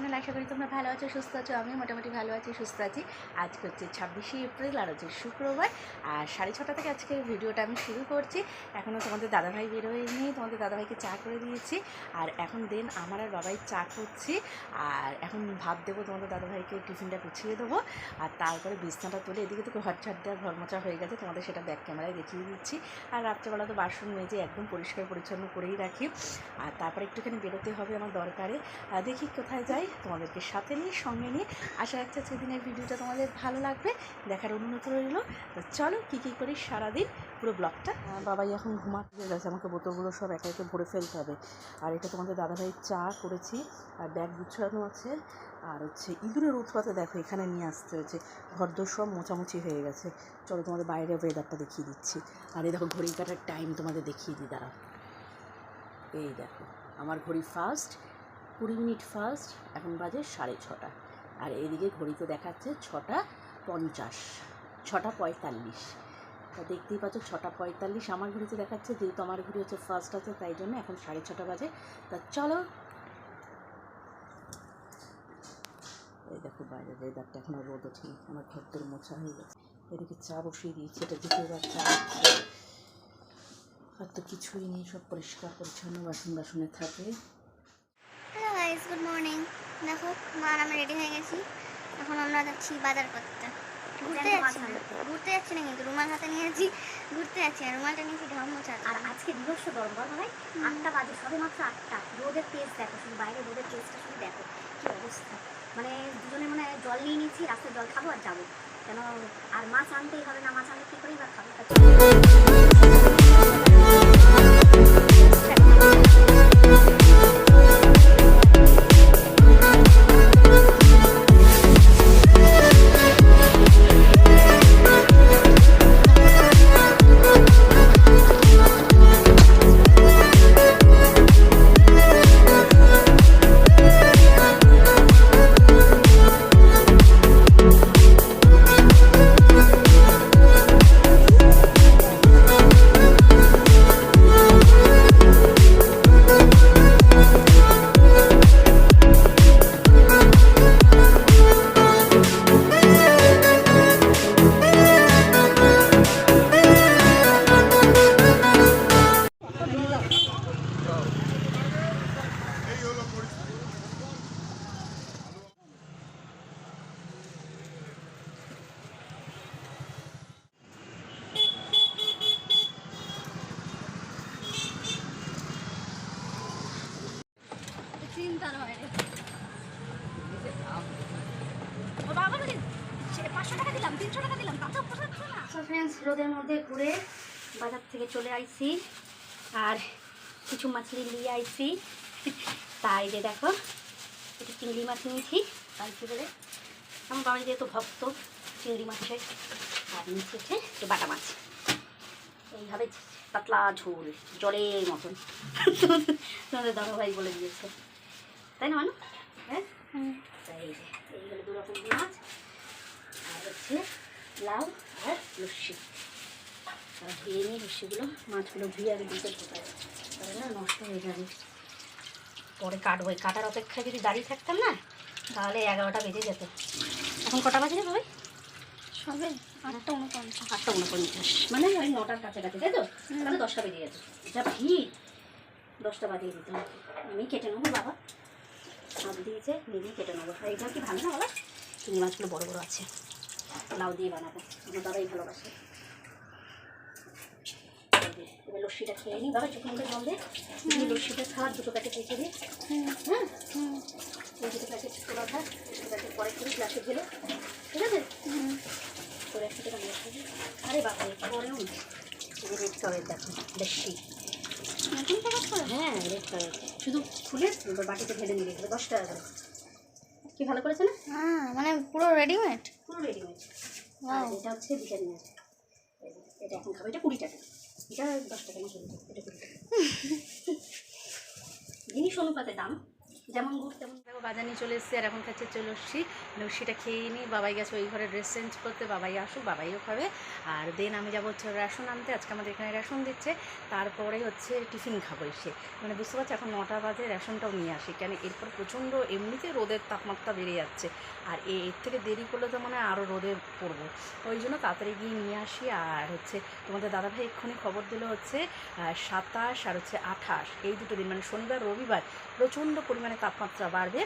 Channel আশা করি তোমরা ভালো আছো, সুস্থ আছো আমি মোটামুটি ভালো আছি, সুস্থ আছি। আজকে হচ্ছে ছাব্বিশে এপ্রিল আর হচ্ছে শুক্রবার। আর সাড়ে ছটা থেকে আজকে ভিডিওটা আমি শুরু করছি। এখনও তোমাদের দাদাভাই বেরোয়নি তোমাদের দাদাভাইকে চা করে দিয়েছি। আর এখন দেন আমার আর বাবাই চা করছি। আর এখন ভাব দেবো তোমাদের দাদাভাইকে, টিফিনটা গুছিয়ে দেবো। আর তারপরে বিছনাটা তুলে এদিকে তো ঘর ছাড় দেওয়া, ঘর মোচা হয়ে গেছে, তোমাদের সেটা ব্যাক ক্যামেরায় দেখিয়ে দিচ্ছি। আর রাত্রেবেলা তো বাসন মেজে একদম পরিষ্কার পরিচ্ছন্ন করেই রাখি। আর তারপরে একটুখানি বেরোতে হবে আমার দরকারে। দেখি কোথায় যাই। তোমাদেরকে সাথে নিয়ে, সঙ্গে নিয়ে আশা রাখছি আজকের দিনের ভিডিওটা তোমাদের ভালো লাগবে, দেখার অনুমতি রইল। তো চলো কী কী করি সারাদিন, পুরো ব্লগটা। বাবাই এখন ঘুমাতে গেছে, আমাকে বোতলগুলো সব একা একে ভরে ফেলতে হবে। আর এটা তোমাদের দাদাভাই চা করেছি, আর ব্যাগ গুছানো আছে। আর হচ্ছে ইঁদুরের উৎপাতে দেখো, এখানে নিয়ে আসতে হয়েছে। ঘরদোর সব মোচামুচি হয়ে গেছে। চলো তোমাদের বাইরে ওয়েদারটা দেখিয়ে দিচ্ছি। আর এই দেখো ঘড়ি কাটার টাইম তোমাদের দেখিয়ে দিই দাঁড়া এই দেখো, আমার ঘড়ি ফার্স্ট কুড়ি মিনিট ফার্স্ট এখন বাজে সাড়ে ছটা। আর এদিকে ঘড়িতে দেখাচ্ছে ছটা পঞ্চাশ, ছটা পঁয়তাল্লিশ। তা দেখতেই পাচ্ছ ছটা পঁয়তাল্লিশ আমার ঘড়িতে দেখাচ্ছে, যেহেতু আমার ঘড়ি হচ্ছে ফার্স্ট আছে, তাই জন্য এখন সাড়ে ছটা বাজে। তা চলো। এই দেখো বাইরে ওয়েদারটা এখন রোদ ওঠেনি, আমার ঘরদের মোছা হয়ে গেছে। এদিকে চা বসিয়ে দিয়েছি, এটা দিতে এবার চা আর তো কিছুই নেই, সব পরিষ্কার পরিচ্ছন্ন বাসন বাসনে থাকে। গাইস গুড মর্নিং দেখো মা আর আমি রেডি হয়ে গেছি। এখন আমরা যাচ্ছি বাজার করতে। ঘুরতে যাচ্ছি না ঘুরতে যাচ্ছি না কিন্তু রুমাল হাতে নিয়েছি ঘুরতে যাচ্ছি আর রুমালটা নিয়েছি ঘাম মোছা আর আজকে দিবস গরম গরম হয় আটটা বাজে সবে মাত্র আটটা। রোদের তেজ দেখো শুধু বাইরে রোদের তেজটা শুধু দেখো। কি অবস্থা? মানে দুজনে মানে জল নিয়ে নিয়েছি রাস্তায় জল খাব আর যাব। কেন? আর মাছ আনতেই হবে না মাছ আনলে কী করেই বা খাব? সো ফ্রেন্ডস রোদের মধ্যে ঘুরে বাজার থেকে চলে আইছি। আর কিছু মাছলি নিয়ে আইছি। তাই যে দেখো, একটু চিংড়ি মাছ নিয়েছি। তাই কি বলে, আমার বাবা যেহেতু ভক্ত, চিংড়ি মাছের আর নিচে হচ্ছে একটু বাটা মাছ। এইভাবে পাতলা ঝোল, জলের মতন। তোমাদের দাদা ভাই বলে দিয়েছে। তাই না মানু? হ্যাঁ। তাই এই যে এইগুলো দু রকম মাছ আর হচ্ছে লাউ আর লস্যি। আর ধুয়ে নিই লস্যিগুলো মাছগুলো ধুয়ে দিতে তাহলে না নষ্ট হয়ে যাবে। পরে কাটবো। কাটার অপেক্ষায় যদি দাঁড়িয়ে থাকতাম না তাহলে এগারোটা বেজে যেত। এখন কটা বাজে ভাই সবে আটটা উনপঞ্চাশ। আটটা উনপঞ্চাশ। মানে ওই নটার কাছাকাছি তাই তো। তাহলে দশটা বেজে যেত যা ভিড়। দশটা বাজিয়ে দিতে হবে। আমি কেটে নেব বাবা। সব দিয়েছে নিজেই কেটে নেব। এটা কি ভালো না বাবা চিংড়ি মাছগুলো বড় বড় আছে। লাউ দিয়ে বানাবো। আমার দাদাই ভালোবাসে। এবার লস্যিটা খেয়ে নিই। বাবা চোখে মুখে জল দিয়ে লস্যিটা খাওয়ার দুটো প্যাকেট রেখে দিই হ্যাঁ? ওই দুটো প্যাকেট তোলা থাক দুটো প্যাকেট পরে করে গ্লাসে ঢেলে ঠিক আছে? করে একশো টাকা আরে বাবা পরেও রেড কালার দেখো বেশি। নতুন প্যাকেট করে হ্যাঁ রেড কালার। শুধু খুলে বাটিতে ঢেলে নিয়ে গেছে দশ টাকা করে। কি ভালো করেছে না? হ্যাঁ মানে পুরো রেডিমেড পুরো রেডিমেড. আর এটা হচ্ছে ভিটামিনের এটা এখন খাব এটা কুড়ি টাকা। এটা দশ টাকা না এটা কুড়ি টাকা। জিনিস অনুপাতে দাম যেমন গুড় তেমন দেখো বাজার নিয়ে চলে এসেছি আর এখন খাচ্ছে এসছি লস্যিটা খেয়ে নিই। বাবাই গেছে ওই ঘরে ড্রেস চেঞ্জ করতে। বাবাই আসুক, বাবাইও খাবে। আর দেন আমি যাব হচ্ছে রেশন আনতে। আজকে আমাদের এখানে রেশন দিচ্ছে। তারপরে হচ্ছে টিফিন খাব এসে। মানে বুঝতে পারছি? এখন নটা বাজে রেশনটাও নিয়ে আসি। কেন? এরপর প্রচণ্ড এমনিতে রোদের তাপমাত্রা বেড়ে যাচ্ছে। আর এর থেকে দেরি করলে তো মানে আরও রোদে পড়ব। ওই জন্য তাড়াতাড়ি গিয়ে নিয়ে আসি। আর হচ্ছে তোমাদের দাদাভাই এক্ষুনি খবর দিল হচ্ছে সাতাশ আর হচ্ছে আঠাশ। এই দুটো দিন মানে শনিবার, রবিবার প্রচণ্ড পরিমাণে তাপমাত্রা বাড়বে।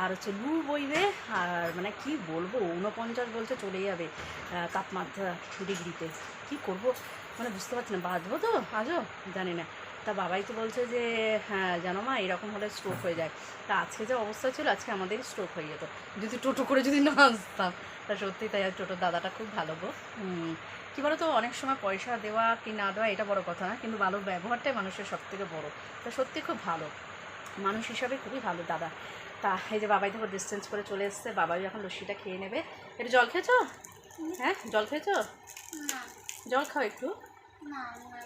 আর হচ্ছে লু বইবে, আর মানে কি বলব, ঊনপঞ্চাশ বলতে চলে যাবে তাপমাত্রা ডিগ্রিতে। কি করব? মানে বুঝতে পারছি না, বাঁচবো তো? আজও জানি না। তা বাবাই তো বলছে যে হ্যাঁ জানো মা, এরকম হলে স্ট্রোক হয়ে যায়। তা আজকে যে অবস্থা ছিল, আজকে আমাদের স্ট্রোক হয়ে যেত। যদি টোটো করে যদি না আসতাম। তা সত্যি তাই আর টোটোর দাদাটা খুব ভালো গো। কী বলো তো অনেক সময় পয়সা দেওয়া কি না দেওয়া, এটা বড় কথা না, কিন্তু ভালো ব্যবহারটাই মানুষের সব থেকে বড়ো। তা সত্যি খুব ভালো। মানুষ হিসাবে খুবই ভালো দাদা। তা এই যে বাবাই দেখো ডিস্টেন্স করে চলে এসছে বাবাই এখন লস্যিটা খেয়ে নেবে। একটু জল খেয়েছো? হ্যাঁ? জল খেয়েছো? জল খাও একটু।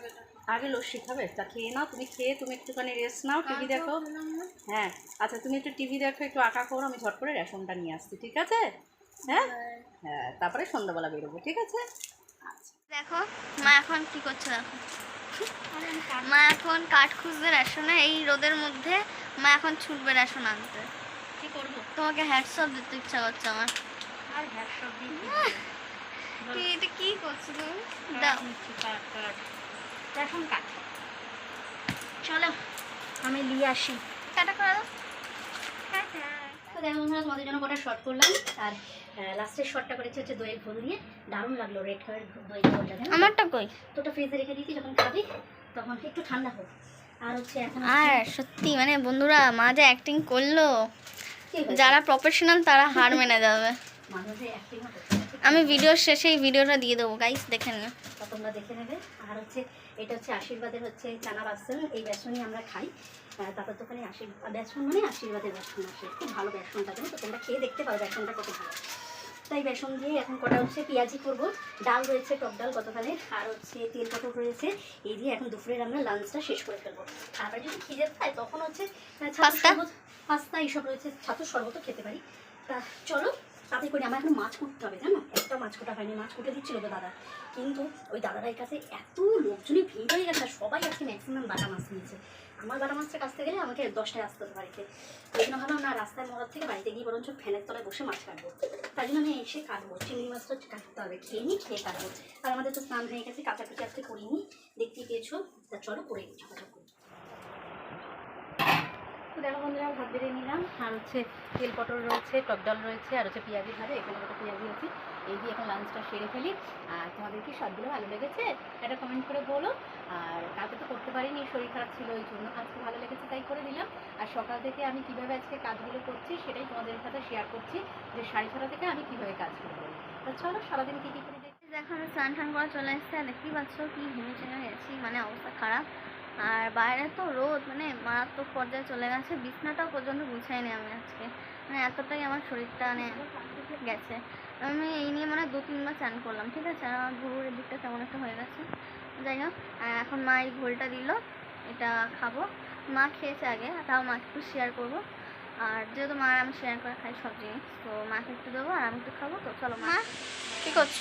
এটা আগে লস্যি খাবে। তা খেয়ে নাও তুমি খেয়ে তুমি একটুখানি রেস্ট নাও টিভি দেখো। হ্যাঁ আচ্ছা তুমি একটু টিভি দেখো একটু আঁকা করো আমি ঝট করে রেশনটা নিয়ে আসছি ঠিক আছে? হ্যাঁ? হ্যাঁ তারপরে সন্ধ্যাবেলা বেরোবো ঠিক আছে? আচ্ছা। দেখো মা এখন কি করছে দেখো? মা এখন কাঠ খুঁজবে রেশনে এই রোদের মধ্যে মা এখন ছুটবে রেশন আনতে। কি করব? তোমাকে হ্যাটসঅপ দিতে ইচ্ছা করছে আমার। আর হ্যাঁ সব কি এটা কি করছ তুমি দাও। কাট কাট কাট চলো। আমি নিয়ে আসি। টাটা করে দাও। তো দেখো বন্ধুরা তোমাদের জন্য কটা শর্ট করলাম। আর লাস্টের শর্টটা করেছে হচ্ছে দইয়ের ঘোল দিয়ে। দারুণ লাগল রেড কালারের দইয়ের ঘোলটা আমারটা কই? তো ওটা ফ্রিজে রেখে দিয়েছি যখন খাবি তখন একটু ঠান্ডা হোক। আর হচ্ছে এখন আর সত্যি মানে বন্ধুরা মা যে অ্যাক্টিং করল যারা প্রফেশনাল তারা হার মেনে যাবে। আমি ভিডিওর শেষে এই ভিডিওটা দিয়ে দেবো গাইস দেখে নিও তোমরা দেখে নেবে। আর হচ্ছে এটা হচ্ছে আশীর্বাদের হচ্ছে চানা বাসন এই বেসনই আমরা খাই। তারপর দোকানে আশীর্বাদ বেসন মানে আশীর্বাদের বেসন আসে। খুব ভালো বেসনটা তো? তোমরা খেয়ে দেখতে পারো বেসনটা কত ভালো। তাই বেসন দিয়ে এখন কটা হচ্ছে? পেঁয়াজি করব। ডাল রয়েছে টক ডাল গতকালে আর হচ্ছে তেল পটল রয়েছে। এই দিয়ে এখন দুপুরের আমরা লাঞ্চটা শেষ করে ফেলব। তারপরে যদি খিদে পায় তখন হচ্ছে পাস্তা? শরবত পাস্তা এইসব রয়েছে ছাতুর শরবতও খেতে পারি। তা চলো তাতে করে আমার এখন মাছ কুটতে হবে, জানো? একটা মাছ কোটা হয়নি, মাছ কুটে দিচ্ছিল তো দাদা। কিন্তু ওই দাদারাই কাছে এত লোকজনের ভিড় হয়ে গেছে সবাই আজকে ম্যাক্সিমাম বাটা মাছ নিয়েছে। আমার বাটা মাছটা কাছতে গেলে আমাকে দশটায় আসতে হতো বাড়িতে। ওই জন্য ভাবলাম, না, রাস্তায় মরার থেকে বাড়িতে গিয়ে বরঞ্চ ফ্যানের তলায় বসে মাছ কাটবো। তাই জন্য আমি এসে কাটবো, চিংড়ি মাছটা কাটতে হবে, খেয়ে নিই খেয়ে কাটবো। আর আমাদের তো স্নান হয়ে গেছে, কাঁচাকুচি আজকে করিনি দেখতে পেয়েছ। তা চলো করে নিই দেখো বন্ধুরা, ভাত বেড়ে নিলাম। আর হচ্ছে তেল পটল রয়েছে, টক ডাল রয়েছে, আর হচ্ছে পেঁয়াজি ভাজা। এখানে কত পেঁয়াজি আছে, এই দিয়ে এখন লাঞ্চটা সেরে ফেলি। আর তোমাদের কি সবগুলো ভালো লেগেছে? একটা কমেন্ট করে বলো। আর কালকে তো করতে পারিনি, শরীর খারাপ ছিল ওই জন্য আজকে ভালো লেগেছে, তাই করে দিলাম। আর সকাল থেকে আমি কীভাবে আজকে কাজগুলো করছি, সেটাই তোমাদের সাথে শেয়ার করছি যে সাড়ে ছটা থেকে আমি কীভাবে কাজগুলো করি তো চলো, সারাদিন কী কী করে দেখি দেখো, আমি স্নান টান করে চলে এসেছি, আর দেখতেই পাচ্ছ কি চেমে গেছি। মানে অবস্থা খারাপ। আর বাইরে তো রোদ মানে মারাত্মক পর্যায়ে চলে গেছে। বিছনাটাও পর্যন্ত গুছাইনি আমি আজকে। মানে এতটাই আমার শরীরটা মানে গেছে। আমি এই নিয়ে মানে দু তিনবার চান করলাম, ঠিক আছে? আর আমার ভুরুর দিকটা কেমন একটা হয়ে গেছে। যাই হোক, আর এখন মা এই ঘোলটা দিল, এটা খাব। মা খেয়েছে আগে, তাও মাকে একটু শেয়ার করব। আর যেহেতু মা আমি শেয়ার করে খাই সব জিনিস, তো মাকে একটু দেবো আর আমি একটু খাব, তো চলো মা, কি করছ?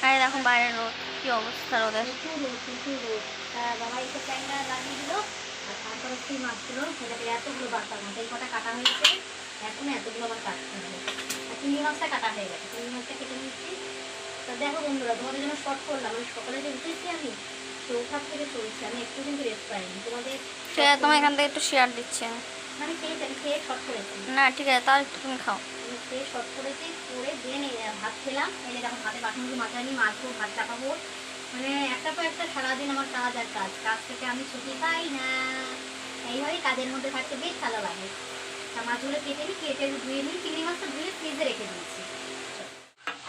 হ্যাঁ আরে দেখো বাইরের রোদ কি অবস্থা রোদের? তা তারপর মাছগুলো এতগুলো এই কটা কাটা হয়েছে এখন এতগুলো আমার কাটতে হবে। আর চিংড়ি মাছটা কাটা হয়ে গেছে চিংড়ি মাছটা কেটে নিচ্ছি তা দেখো বন্ধুরা তোমাদের জন্য শর্ট করলাম। আমি সকালে যে উঠেছি আমি চৌখার থেকে চলছি। আমি একটু কিন্তু রেস্ট পাইনি। তোমাদের তোমার এখান থেকে একটু শেয়ার দিচ্ছি। আমি মানে আমি খেয়ে শর্ট করেছি। না ঠিক আছে তাহলে তুমি খাও। খেয়ে শর্ট করেছি, করে দেন ভাত খেলাম। এলে দেখো, ভাতে বাসনগুলো মাথায় নিয়ে মাছবো, ভাত চাপাবো। মানে একটা পর একটা সারাদিন আমার কাজ আর কাজ। কাজ থেকে আমি ছুটি পাই না। এইভাবেই কাজের মধ্যে থাকতে বেশ ভালো লাগে। তা মাছগুলো কেটে নিই কেটে ধুয়ে নিই চিংড়ি মাছটা ধুয়ে ফ্রিজে রেখে দিয়েছি।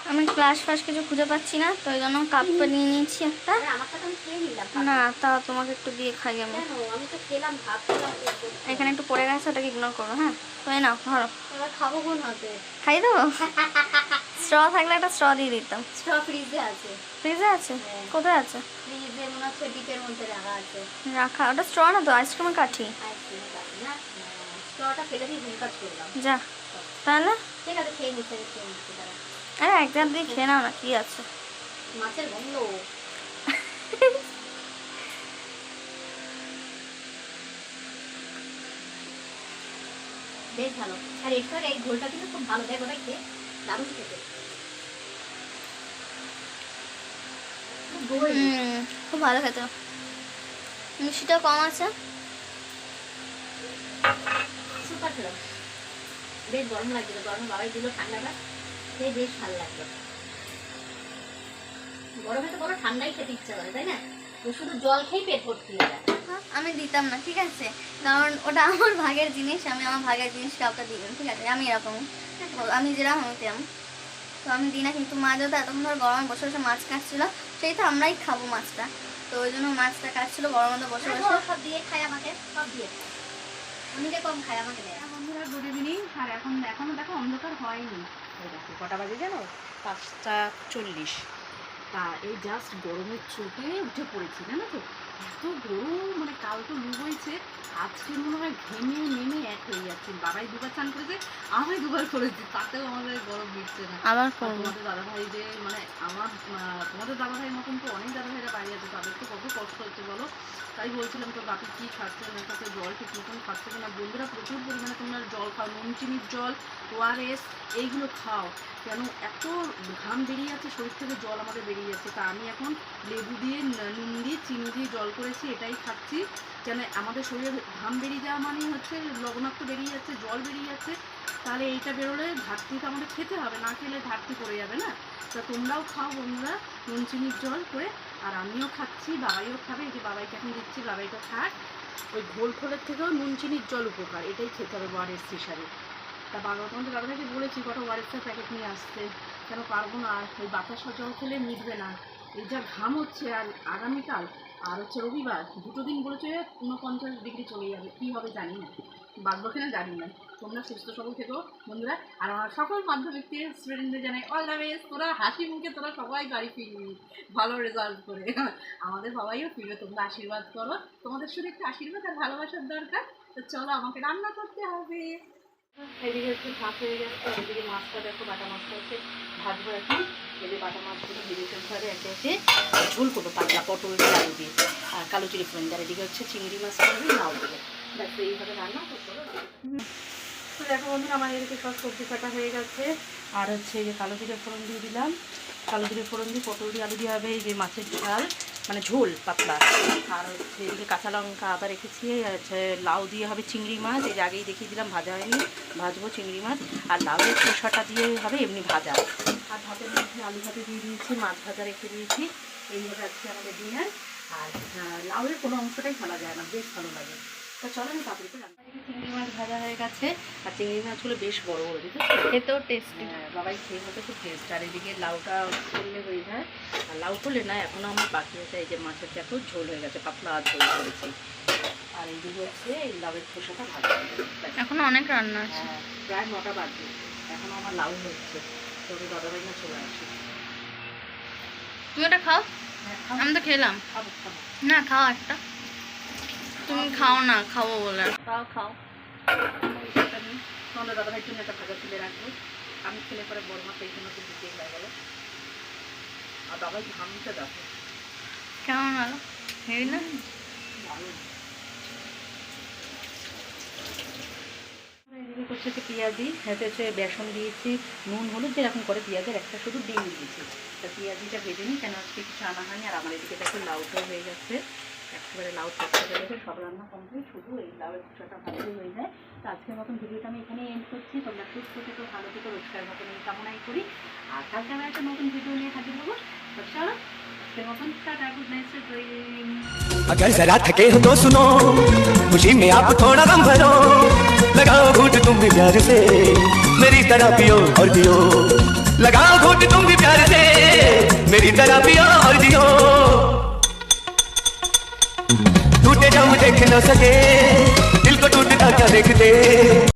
আমি ক্লাস ফাস কিছু খুঁজে পাচ্ছি না তো ওই জন্য কাপ নিয়ে নিয়েছি একটা। না তা তোমাকে একটু দিয়ে খাই আমি। এখানে একটু পড়ে গেছে ওটাকে ইগনোর করো হ্যাঁ? তো এই নাও ধরো। খাব কোন হাতে? খাই দেবো? স্ট্র থাকলে একটা স্ট্র দিয়ে দিতাম। স্ট্র ফ্রিজে আছে। ফ্রিজে আছে? হ্যাঁ। কোথায় আছে? ফ্রিজে মনে হচ্ছে ডিপের মধ্যে রাখা আছে। রাখা ওটা স্ট্র না তো? আইসক্রিমের কাঠি? যা তাহলে? ঠিক আছে খেয়ে নিচ্ছে আরে একবার দিয়ে খেয়ে নাও না কি আছে? মাছের গন্ধ। বেশ ভালো। আর এটার এই ঘোলটা কিন্তু খুব ভালো দেখ দারুণ খেতে। খুব গোল। হুম, খুব ভালো খেতে। মিষ্টিটা কম আছে। সুপার খেলাম। বেশ গরম লাগছিল গরম বাবাই দিল ঠান্ডাটা। খেয়ে বেশ ভালো লাগল। গরমে তো বড় ঠান্ডাই খেতে ইচ্ছা করে তাই না? তো শুধু জল খেয়ে পেট ভর্তি হয়ে যায়। আমি দিতাম না ঠিক আছে। কারণ ওটা আমার ভাগের জিনিস আমি আমার ভাগের জিনিস কাউকে দিই ঠিক আছে? আমি এরকম। আমি যেরকম আমি তো আমি দিই না কিন্তু মা যেহেতু এতক্ষণ ধরে গরমে বসে বসে মাছ কাটছিল সেই তো আমরাই খাব মাছটা। তো ওই জন্য মাছটা কাটছিল গরমে তো বসে বসে। সব দিয়ে খায় আমাকে সব দিয়ে খায়। অনেকে কম খায় আমাকে দেয়। হ্যাঁ বন্ধুরা গুড ইভিনিং। আর এখন এখনও দেখো অন্ধকার হয়নি। দেখো, কটা বাজে জানো পাঁচটা চল্লিশ। তা এই জাস্ট গরমের চোটে উঠে পড়েছি, জানো তো? এত গরম মানে কাল তো লু বইছে আজকে মনে হয় ঘেমে নেমে এক হয়ে যাচ্ছে। বাবাই দুবার চান করেছে আমি দুবার করেছি তাতেও আমাদের গরম দিচ্ছে না। আবার তোমাদের দাদা ভাই যে মানে আমার তোমাদের দাদা ভাইয়ের মতন তো অনেক দাদা ভাইরা বাড়ি আছে তাদের তো কত কষ্ট হচ্ছে বলো? তাই বলছিলাম তো বাপি কি খাচ্ছে না খাচ্ছে জল ঠিক মতন খাচ্ছে কিনা? বন্ধুরা প্রচুর পরিমাণে তোমরা জল খাও নুন চিনির জল ওআরএস এইগুলো খাও। কেন এত ঘাম বেরিয়ে যাচ্ছে? শরীর থেকে জল আমাদের বেরিয়ে যাচ্ছে। তা আমি এখন লেবু দিয়ে, নুন দিয়ে, চিনি দিয়ে জল করেছি, এটাই খাচ্ছি। কেন আমাদের শরীরে ঘাম বেরিয়ে যাওয়া মানেই হচ্ছে লবণাক্ত বেরিয়ে যাচ্ছে, জল বেরিয়ে যাচ্ছে। তাহলে এইটা বেরোলে ঘাটতি তো আমাদের খেতে হবে, না খেলে ঘাটতি পড়ে যাবে না। তা তোমরাও খাও বন্ধুরা, নুন, চিনির জল করে। আর আমিও খাচ্ছি, বাবাইও খাবে, এই যে বাবাইকে এখন দিচ্ছি, বাবাইটা খাক। ওই ঘোল খোলের থেকেও নুন, চিনির জল উপকার, এটাই খেতে হবে ওয়ারেস হিসাবে তা বাবা তোমাদের বাবাকে বলেছি, কটা ওয়ারেসের প্যাকেট নিয়ে আসতে। কেন পারব না? ওই বাতাস জল খেলে মিটবে না। এই যা ঘাম হচ্ছে, আর আগামীকাল, আর হচ্ছে রবিবার, দুটো দিন বলেছে ঊনপঞ্চাশ ডিগ্রি চলে যাবে। কী হবে জানি না। বাঁচবো কিনা জানি না। তোমরা সুস্থ সবল থেকো, বন্ধুরা। আর আমার সকল মাধ্যমিক স্টুডেন্টদের জানাই অল দ্য বেস্ট তোরা হাসি মুখে তোরা সবাই বাড়ি ফিরবি। ভালো রেজাল্ট করে। আমাদের সবাইও ফিরবে, তোমরা আশীর্বাদ করো। তোমাদের শুধু একটু আশীর্বাদ আর ভালোবাসার দরকার। তো চলো, আমাকে রান্না করতে হবে। এদিকে একটু ভাত হয়ে গেছে এদিকে মাছটা দেখো বাটা মাছটা হচ্ছে ভাজবো এখন এই বাটা মাছগুলো ভেজে ফেলতে হবে একে একে করব পাতলা পটল আলু দিয়ে। আর কালো চিড়ি ফোড়ন আর এদিকে হচ্ছে চিংড়ি মাছ করবে নাও দেবে দেখো এইভাবে রান্না করতে হবে তো দেখো বন্ধুরা, আমার এদিকে সব সবজি কাটা হয়ে গেছে। আর হচ্ছে যে কালো জিরে ফোড়ন দিয়ে দিলাম। কালো জিরে ফোড়ন দিয়ে পটল দিয়ে আলু দিয়ে হবে এই যে মাছের ঝাল মানে ঝোল, পাতলা। আর হচ্ছে এদিকে কাঁচা লঙ্কা আদা রেখেছি হচ্ছে লাউ দিয়ে হবে চিংড়ি মাছ। যে আগেই দেখিয়ে দিলাম, ভাজা হয়নি। ভাজবো চিংড়ি মাছ। আর লাউয়ের খোসাটা দিয়ে হবে এমনি ভাজা। আর ভাতের মধ্যে আলু ভাতে দিয়ে দিয়েছি, মাছ ভাজা রেখে দিয়েছি। এইভাবে আজকে আমাদের ডিনার। আর লাউয়ের কোনো অংশটাই ফেলা যায় না, বেশ ভালো লাগে। তা চলো আমি তাড়াতাড়ি রান্না চিংড়ি মাছ ভাজা হয়ে গেছে আর চিংড়ি মাছগুলো বেশ বড় বড় বুঝেছ? খেতেও টেস্টি হ্যাঁ, বাবাই খেয়ে হতে খুব টেস্ট আর এদিকে লাউটা করলে হয়ে যায়। আর লাউ করলে না এখনও আমার বাকি আছে এই যে মাছের এত ঝোল হয়ে গেছে পাতলা ঝোল করেছি আর এইদিকে হচ্ছে এই লাউয়ের খোসাটা ভাজা। ব্যাস। এখনও অনেক রান্না আছে। হ্যাঁ, প্রায় নটা বাজে এখনও আমার লাউ হচ্ছে। দাদাভাই না চলে আসে। তুমি ওটা খাও? হ্যাঁ, আমি তো খেলাম। না খাও একটা। তুমি খাও না খাব বলে। খাও খাও। তোমাদের দাদাভাইয়ের জন্য একটা ভাজা তুলে রাখব আমি খেলে পরে বড় মাছ এই জন্য তো দিতে হয়ে গেল। আর বাবাই ঘামতে দেখো। কেমন হলো? হেভি না? করছে হচ্ছে পেঁয়াজি এতে হচ্ছে বেসন দিয়েছি নুন হলুদ যেরকম করে পেঁয়াজের একটা শুধু ডিম দিয়েছি। তা পেঁয়াজিটা ভেজে নিই কেন আজকে কিছু আনা হয়নি আর আমার এদিকে দেখো লাউটাও হয়ে গেছে। একেবারে লাউ চটকা হয়ে গেছে সব রান্না কমপ্লিট শুধু এই লাউয়ের খোসাটা ভালোই হয়ে যায় তো আজকের মতন ভিডিওটা আমি এখানে এন্ড করছি তোমরা সুস্থ থেকো ভালো থেকো রোজকার মতন এই কামনাই করি আর কালকে আমি একটা নতুন ভিডিও নিয়ে হাজির হবো তো চলো আজকের মতন টাটা গুড নাইট ড্রিম अगर जरा थके हो तो सुनो खुशी में आप थोड़ा दम भरो लगाओ घूट तुम भी प्यार से मेरी तरह पियो और जियो लगाओ घूट तुम भी प्यार से मेरी तरह पियो और जियो जाऊँ देख न सके। दिल को टूटता क्या देखते